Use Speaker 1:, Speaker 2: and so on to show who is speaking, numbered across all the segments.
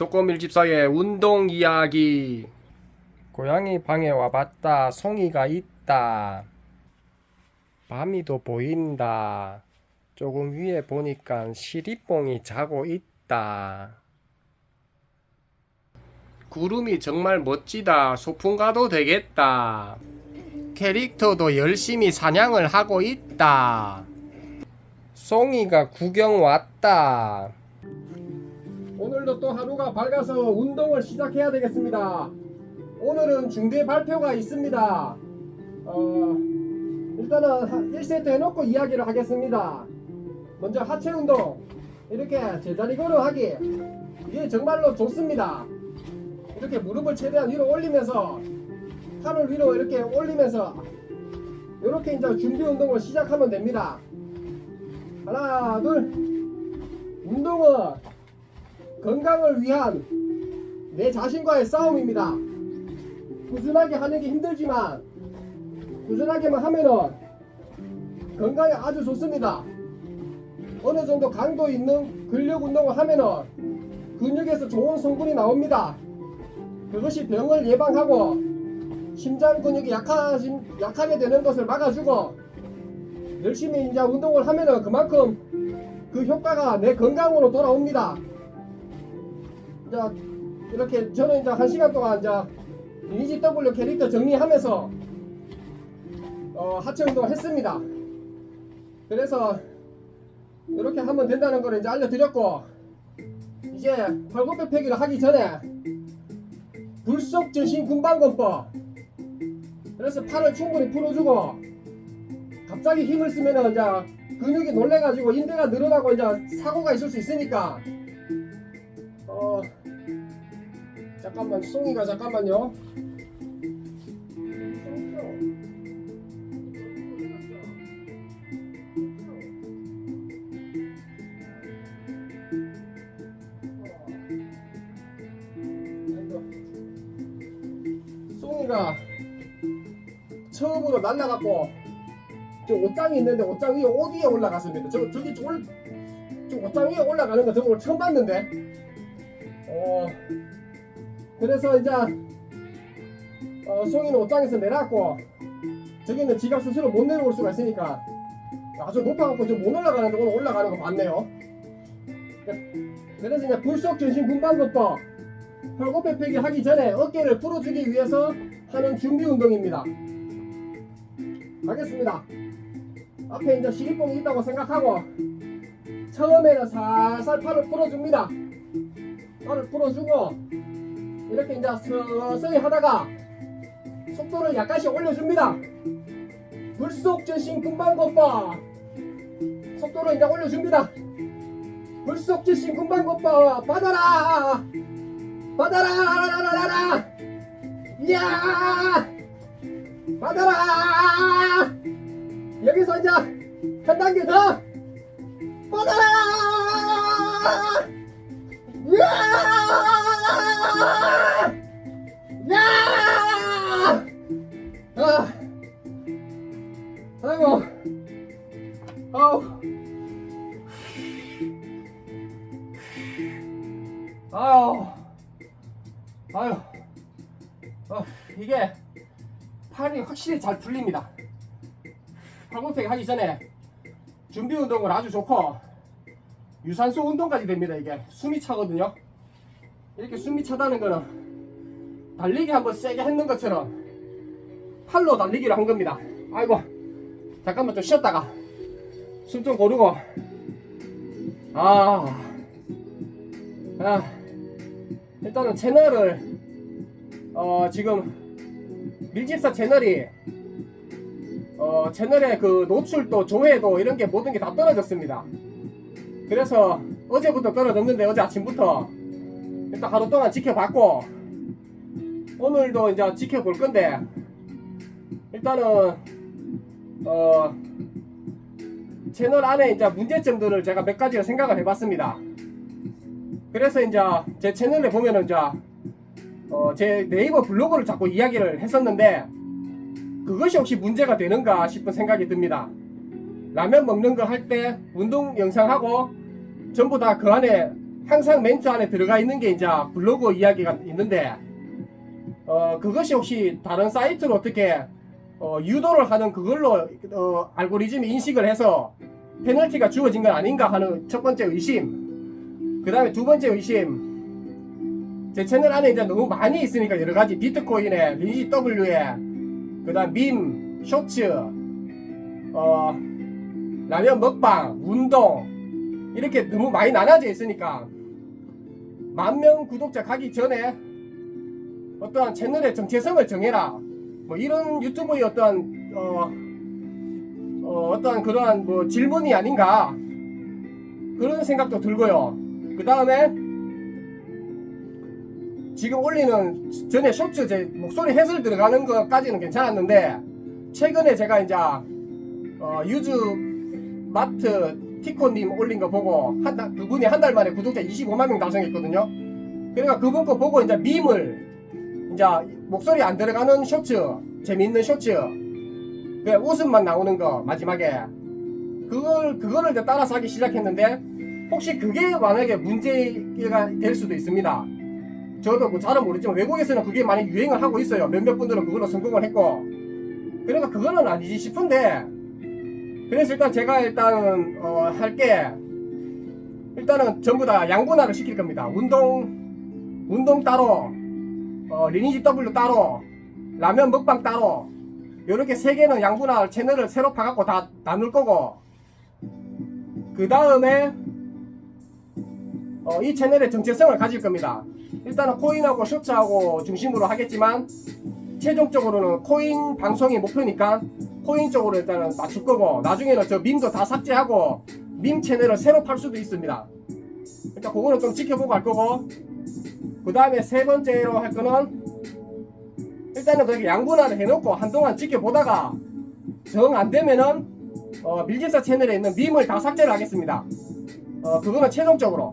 Speaker 1: 독거밀 집사의 운동 이야기. 고양이 방에 와봤다. 송이가 있다. 밤이도 보인다. 조금 위에 보니까 시리뽕이 자고 있다. 구름이 정말 멋지다. 소풍 가도 되겠다. 캐릭터도 열심히 사냥을 하고 있다. 송이가 구경 왔다 오늘도 또 하루가 밝아서 운동을 시작해야 되겠습니다. 오늘은 중대 발표가 있습니다. 어, 일단은 1세트 해놓고 이야기를 하겠습니다. 먼저 하체 운동. 이렇게 제자리 걸어하기. 이게 정말로 좋습니다. 이렇게 무릎을 최대한 위로 올리면서 팔을 위로 이렇게 올리면서 이렇게 이제 준비 운동을 시작하면 됩니다. 하나, 둘. 운동은 건강을 위한 내 자신과의 싸움입니다. 꾸준하게 하는 게 힘들지만 꾸준하게만 하면은 건강에 아주 좋습니다. 어느 정도 강도 있는 근력 운동을 하면은 근육에서 좋은 성분이 나옵니다. 그것이 병을 예방하고 심장 근육이 약하신, 약하게 되는 것을 막아주고 열심히 이제 운동을 하면은 그만큼 그 효과가 내 건강으로 돌아옵니다. 이제 이렇게 저는 이제 한 시간 동안 이제 리니지 W 캐릭터 정리하면서 어, 운동을 했습니다. 그래서 이렇게 하면 된다는 걸 이제 알려드렸고 이제 팔굽혀 펴기를 하기 전에 불속 전신 군방건법 그래서 팔을 충분히 풀어주고 갑자기 힘을 쓰면은 이제 근육이 놀래가지고 인대가 늘어나고 이제 사고가 있을 수 있으니까 어 잠깐만 송이가 잠깐만요. 송이가 처음으로 날라갔고 저 옷장이 있는데 옷장 위에 옷 위에 올라갔습니다. 저 저기 저, 올, 저 옷장 위에 올라가는 거 저거 처음 봤는데. 어 그래서 이제 어, 송이는 옷장에서 내려왔고 저기는 지가 스스로 못 내려올 수가 있으니까 아주 높아갖고 좀못 올라가는데 오늘 올라가는 거 맞네요. 그래서 이제 불속 전신 군반부터 팔굽혀 펴기 하기 전에 어깨를 풀어주기 위해서 하는 준비 운동입니다. 가겠습니다. 앞에 이제 시리뽕이 있다고 생각하고 처음에는 살살 팔을 풀어줍니다. 팔을 풀어주고 이렇게 이제 서서히 하다가 속도를 약간씩 올려줍니다. 불속 전신 금방법바 속도를 이제 올려줍니다. 불속 전신 금방법바 받아라! 받아라! 이야! 받아라! 여기서 이제 한 단계 더! 받아라! 이게 팔이 확실히 잘 풀립니다. 팔굽혀펴기 하기 전에 준비 운동을 아주 좋고 유산소 운동까지 됩니다. 이게 숨이 차거든요. 이렇게 숨이 차다는 거는 달리기 한번 세게 했는 것처럼 팔로 달리기를 한 겁니다. 아이고 잠깐만 좀 쉬었다가 숨 좀 고르고 아, 아 일단은 채널을 어 지금 밀집사 채널이 어 채널의 그 노출도 조회도 이런 게 모든 게 다 떨어졌습니다. 그래서 어제부터 떨어졌는데 어제 아침부터 일단 하루 동안 지켜봤고 오늘도 이제 지켜볼 건데 일단은 어 채널 안에 이제 문제점들을 제가 몇 가지를 생각을 해봤습니다. 그래서 이제 제 채널에 보면은 이제 어, 제 네이버 블로그를 자꾸 이야기를 했었는데 그것이 혹시 문제가 되는가 싶은 생각이 듭니다. 라면 먹는 거 할 때 운동 영상하고 전부 다 그 안에 항상 멘트 안에 들어가 있는 게 이제 블로그 이야기가 있는데 어 그것이 혹시 다른 사이트로 어떻게 어, 유도를 하는 그걸로 어, 알고리즘이 인식을 해서 페널티가 주어진 건 아닌가 하는 첫 번째 의심. 그 다음에 두 번째 의심. 제 채널 안에 이제 너무 많이 있으니까 여러 가지 비트코인에 리니지 W에 그 다음 밈, 쇼츠, 어, 라면 먹방, 운동 이렇게 너무 많이 나눠져 있으니까 만 명 구독자 가기 전에 어떠한 채널의 정체성을 정해라. 뭐 이런 유튜브의 어떠한 어, 어 어떠한 그러한 뭐 질문이 아닌가 그런 생각도 들고요. 그 다음에 지금 올리는 전에 쇼츠 제 목소리 해설 들어가는 것까지는 괜찮았는데 최근에 제가 이제 어, 유즈 마트 티코님 올린 거 보고 한 달, 그분이 한 달 만에 구독자 25만 명 달성했거든요. 그러니까 그분 거 보고 이제 밈을 이제 목소리 안 들어가는 쇼츠 재밌는 쇼츠 그 웃음만 나오는 거 마지막에 그걸 그거를 이제 따라서 하기 시작했는데 혹시 그게 만약에 문제가 될 수도 있습니다. 저도 뭐 잘은 모르지만 외국에서는 그게 많이 유행을 하고 있어요. 몇몇 분들은 그걸로 성공을 했고 그러니까 그거는 아니지 싶은데 그래서 일단 제가 일단 어, 할게 일단은 전부 다 양분화를 시킬 겁니다. 운동 운동 따로 어, 리니지 W 따로 라면 먹방 따로 이렇게 세 개는 양분화 채널을 새로 파갖고 다 나눌 거고 그 다음에 어, 이 채널의 정체성을 가질 겁니다. 일단은 코인하고 쇼츠하고 중심으로 하겠지만 최종적으로는 코인 방송이 목표니까 코인 쪽으로 일단은 맞출 거고 나중에는 저 밈도 다 삭제하고 밈 채널을 새로 팔 수도 있습니다. 일단 그거는 좀 지켜보고 할 거고 그 다음에 세 번째로 할 거는 일단은 그렇게 양분화를 해놓고 한동안 지켜보다가 정 안 되면은 어, 밀집사 채널에 있는 밈을 다 삭제를 하겠습니다. 어, 그거는 최종적으로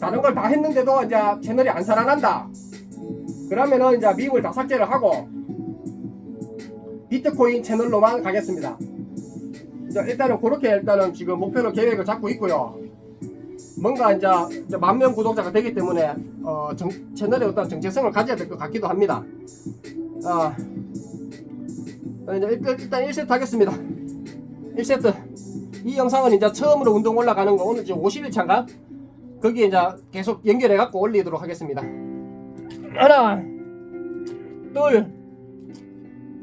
Speaker 1: 다른 걸 다 했는데도 이제 채널이 안 살아난다. 그러면은 이제 밈을 다 삭제를 하고 비트코인 채널로만 가겠습니다. 이제 일단은 그렇게 일단은 지금 목표로 계획을 잡고 있고요. 뭔가 이제, 이제 만 명 구독자가 되기 때문에 어, 정, 채널의 어떤 정체성을 가져야 될 것 같기도 합니다. 아, 이제 일- 일단 1세트 하겠습니다. 1세트. 이 영상은 이제 처음으로 운동 올라가는 거 오늘 지금 50일차인가? 거기에 이제 계속 연결해 갖고 올리도록 하겠습니다. 하나, 둘,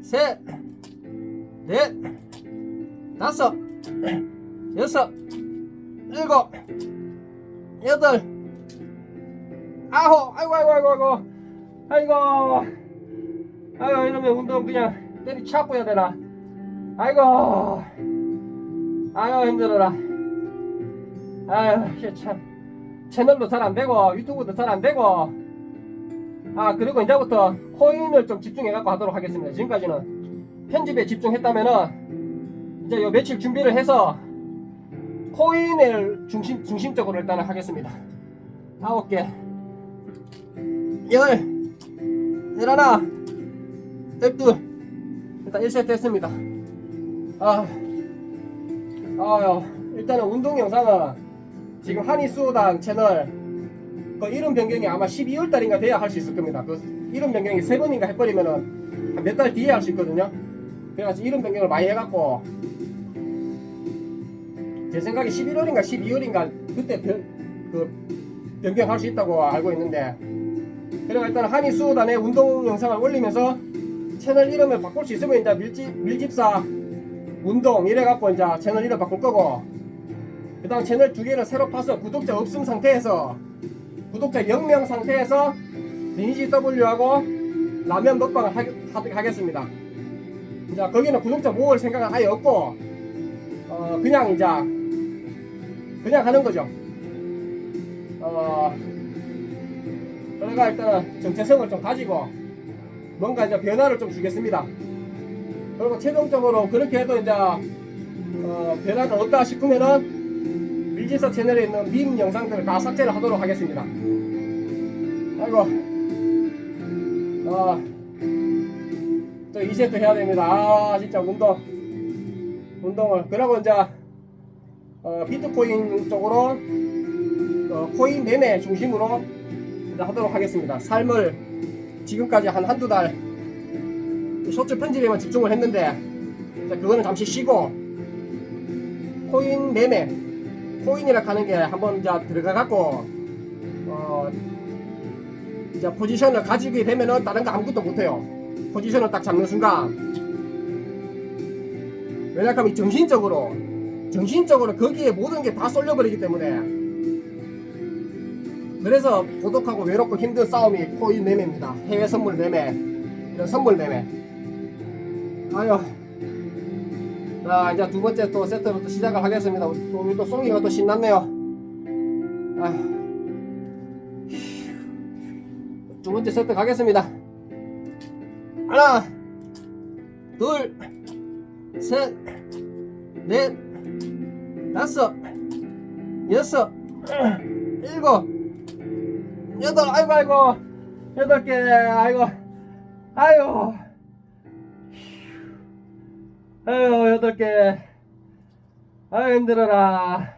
Speaker 1: 셋, 넷, 다섯, 여섯, 일곱, 여덟, 아홉, 아이고 아이고 아이고 아이고. 아이고. 아이고 이러면 운동 그냥 때리 차고 해야 되나? 아이고. 아유 힘들어라. 아유 참. 채널도 잘 안 되고 유튜브도 잘 안 되고 아 그리고 이제부터 코인을 좀 집중해 갖고 하도록 하겠습니다. 지금까지는 편집에 집중했다면은 이제 요 며칠 준비를 해서 코인을 중심 중심적으로 일단은 하겠습니다. 아홉 개, 열, 열하나, 열둘. 일단 1세트 했습니다. 아, 아유, 일단은 운동 영상은 지금 한이 수호단 채널 그 이름 변경이 아마 12월 달인가 돼야 할 수 있을 겁니다. 그 이름 변경이 세 번인가 해버리면은 몇 달 뒤에 할 수 있거든요. 그래가지고 이름 변경을 많이 해갖고 제 생각에 11월인가 12월인가 그때 변, 그 변경할 수 있다고 알고 있는데 그래서 일단 한이 수호단의 운동 영상을 올리면서 채널 이름을 바꿀 수 있으면 이제 밀집 밀집사 운동 이래갖고 이제 채널 이름 바꿀 거고 그 다음 채널 두 개를 새로 파서 구독자 없음 상태에서 구독자 0명 상태에서 리니지 W하고 라면 먹방을 하, 하, 겠습니다 이제 거기는 구독자 모을 생각은 아예 없고 어 그냥 이제 그냥 하는 거죠. 어 그러니까 일단은 정체성을 좀 가지고 뭔가 이제 변화를 좀 주겠습니다. 그리고 최종적으로 그렇게 해도 이제 어, 변화가 없다 싶으면은 밀지서 채널에 있는 밈 영상들을 다 삭제를 하도록 하겠습니다. 아이고, 아, 또 2세트 해야 됩니다. 아, 진짜 운동, 운동을. 그리고 이제 어, 비트코인 쪽으로 어, 코인 매매 중심으로 이제 하도록 하겠습니다. 삶을 지금까지 한 한두 달 쇼츠 편집에만 집중을 했는데 이제 그거는 잠시 쉬고 코인 매매 코인이라 하는 게 한번 이제 들어가 갖고 어 이제 포지션을 가지게 되면은 다른 거 아무것도 못해요. 포지션을 딱 잡는 순간. 왜냐하면 정신적으로 정신적으로 거기에 모든 게 다 쏠려버리기 때문에. 그래서 고독하고 외롭고 힘든 싸움이 코인 매매입니다. 해외 선물 매매. 이런 선물 매매. 아유 자 이제 두 번째 또 세트부터 시작을 하겠습니다. 또, 우리 또 송이가 또 신났네요. 아휴. 두 번째 세트 가겠습니다. 하나, 둘, 셋, 넷, 다섯, 여섯, 일곱, 여덟, 아이고 아이고, 여덟 개, 아이고, 아유, 아유 여덟 개, 아유 힘들어라,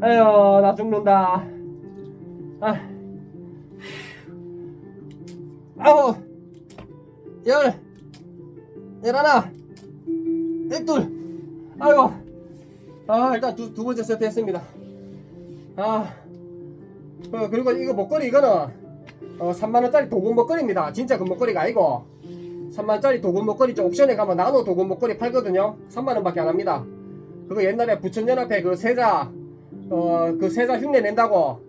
Speaker 1: 아유 나 죽는다, 아. 아홉, 열, 열하나, 열둘, 아이고, 아 일단 두, 두 번째 세트 했습니다. 아, 어, 그리고 이거 목걸이 이거는 어, 3만 원짜리 도금 목걸이입니다. 진짜 그 목걸이가 아니고 3만 원짜리 도금 목걸이 저 옥션에 가면 나노 도금 목걸이 팔거든요. 3만 원밖에 안 합니다. 그거 옛날에 부천연합회 그 세자 어 그 세자 흉내 낸다고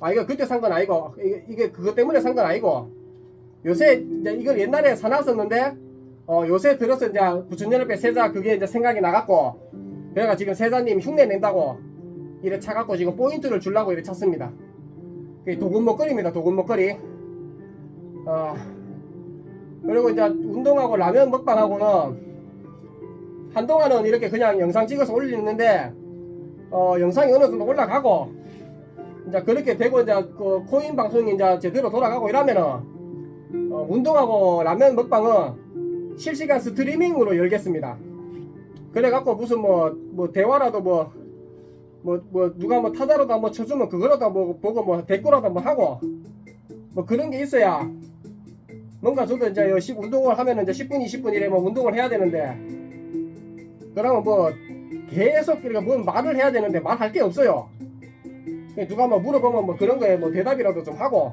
Speaker 1: 아 이거 그때 산 건 아니고 이게, 이게 그것 때문에 산 건 아니고 요새 이제 이걸 옛날에 사놨었는데 어 요새 들어서 이제 부천연합회 세자 그게 이제 생각이 나갖고 그래가 지금 세자님 흉내 낸다고 이래 차갖고 지금 포인트를 주려고 이래 찼습니다. 도금 먹거리입니다. 도금 먹거리. 어 그리고 이제 운동하고 라면 먹방하고는 한동안은 이렇게 그냥 영상 찍어서 올리는데 어 영상이 어느 정도 올라가고 이제 그렇게 되고 이제 그 코인 방송이 이제 제대로 돌아가고 이러면은 어, 운동하고 라면 먹방은 실시간 스트리밍으로 열겠습니다. 그래갖고 무슨 뭐, 뭐 대화라도 뭐, 뭐, 뭐 누가 뭐 타자라도 한번 쳐주면 그거라도 뭐 보고 뭐 댓글라도 한번 하고 뭐 그런 게 있어야 뭔가 저도 이제 열심히 운동을 하면은 이제 10분, 20분 이래 뭐 운동을 해야 되는데. 그러면 뭐 계속 그러니까 뭐 말을 해야 되는데 말할 게 없어요. 누가 뭐 물어보면 뭐 그런 거에 뭐 대답이라도 좀 하고.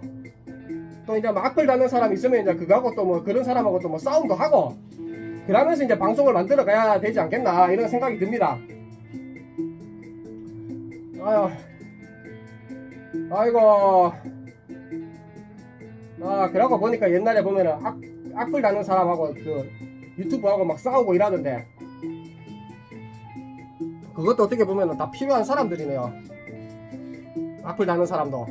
Speaker 1: 또 이제 뭐 악플 다는 사람 있으면 이제 그거하고 또 뭐 그런 사람하고 또 뭐 싸움도 하고. 그러면서 이제 방송을 만들어 가야 되지 않겠나 이런 생각이 듭니다. 아유, 아이고, 아 그러고 보니까 옛날에 보면은 악, 악플 다는 사람하고 그 유튜브하고 막 싸우고 이러던데 그것도 어떻게 보면은 다 필요한 사람들이네요. 악플 다는 사람도.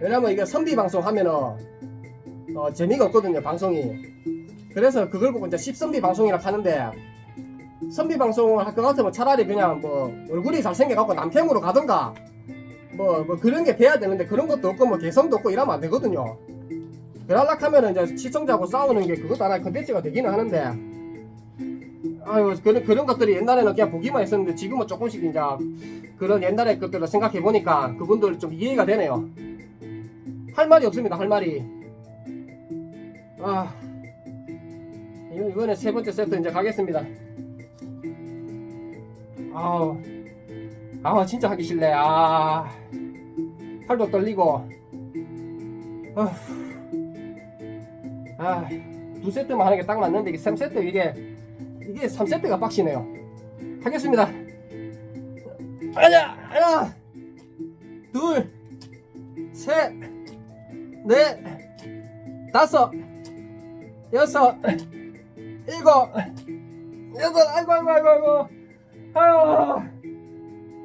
Speaker 1: 왜냐면 이게 선비 방송 하면은 어, 재미가 없거든요 방송이. 그래서 그걸 보고 이제 10선비 방송이라 하는데 선비 방송을 할 것 같으면 차라리 그냥 뭐 얼굴이 잘생겨갖고 남캠으로 가던가 뭐, 뭐 그런 게 돼야 되는데 그런 것도 없고 뭐 개성도 없고 이러면 안 되거든요. 그럴락 하면은 이제 시청자하고 싸우는 게 그것도 하나의 컨텐츠가 되기는 하는데 아유 그런, 그런 것들이 옛날에는 그냥 보기만 했었는데 지금은 조금씩 이제 그런 옛날의 것들을 생각해 보니까 그분들 좀 이해가 되네요. 할 말이 없습니다. 할 말이. 아 이번에 세 번째 세트 이제 가겠습니다. 아우 아 진짜 하기 싫네. 아 팔도 떨리고. 아두 세트만 하는 게 딱 맞는데 이게 3세트 이게 이게 3세트가 빡시네요. 하겠습니다. 하나, 하나, 둘, 셋, 넷, 다섯, 여섯, 일곱, 여덟, 아이고, 아이고, 아이고, 아이고. 아유,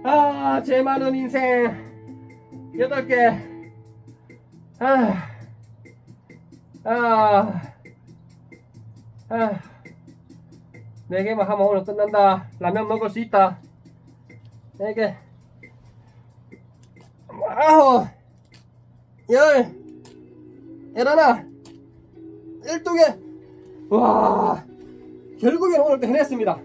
Speaker 1: 아, 제 많은 인생. 여덟 개. 아, 아, 아. 네 개만 하면 오늘 끝난다. 라면 먹을 수 있다. 네 개. 아홉. 열. 열하나. 열두 개. 와. 결국엔 오늘 또 해냈습니다.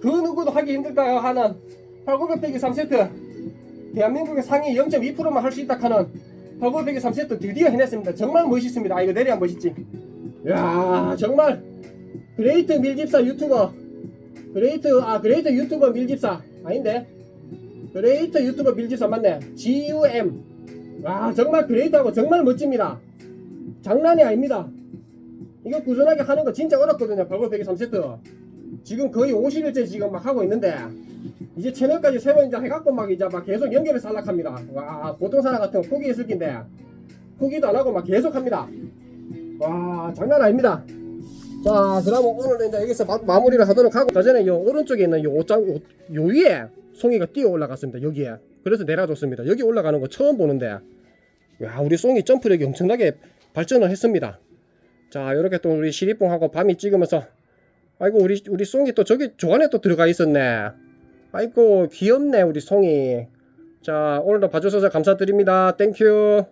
Speaker 1: 그 누구도 하기 힘들까 하는 8 9 0 0 빼기 3세트. 대한민국의 상위 0.2%만 할 수 있다 하는 퍼블백의 3세트 드디어 해냈습니다. 정말 멋있습니다. 아, 이거 내려야 멋있지. 이야 정말. 그레이트 밀집사 유튜버. 그레이트 아 그레이트 유튜버 밀집사. 아닌데. 그레이트 유튜버 밀집사 맞네. GUM 와 정말 그레이트하고 정말 멋집니다. 장난이 아닙니다. 이거 꾸준하게 하는 거 진짜 어렵거든요. 벌골1 3세트. 지금 거의 50일째 지금 막 하고 있는데 이제 채널까지 새로 이제 해갖고 막 이제 막 계속 연결해서 탈락합니다. 와 보통 사람 같은 거 포기했을 텐데 포기도 안 하고 막 계속 합니다. 와 장난 아닙니다. 자 그러면 오늘은 이제 여기서 마, 무리를 하도록 하고 전에 요 오른쪽에 있는 요 옷장 요, 요 위에 송이가 뛰어 올라갔습니다. 여기에. 그래서 내려줬습니다. 여기 올라가는 거 처음 보는데. 야 우리 송이 점프력이 엄청나게 발전을 했습니다. 자 이렇게 또 우리 시리뽕하고 밤이 찍으면서 아이고 우리 우리 송이 또 저기 조 안에 또 들어가 있었네 아이고 귀엽네 우리 송이. 자 오늘도 봐주셔서 감사드립니다. 땡큐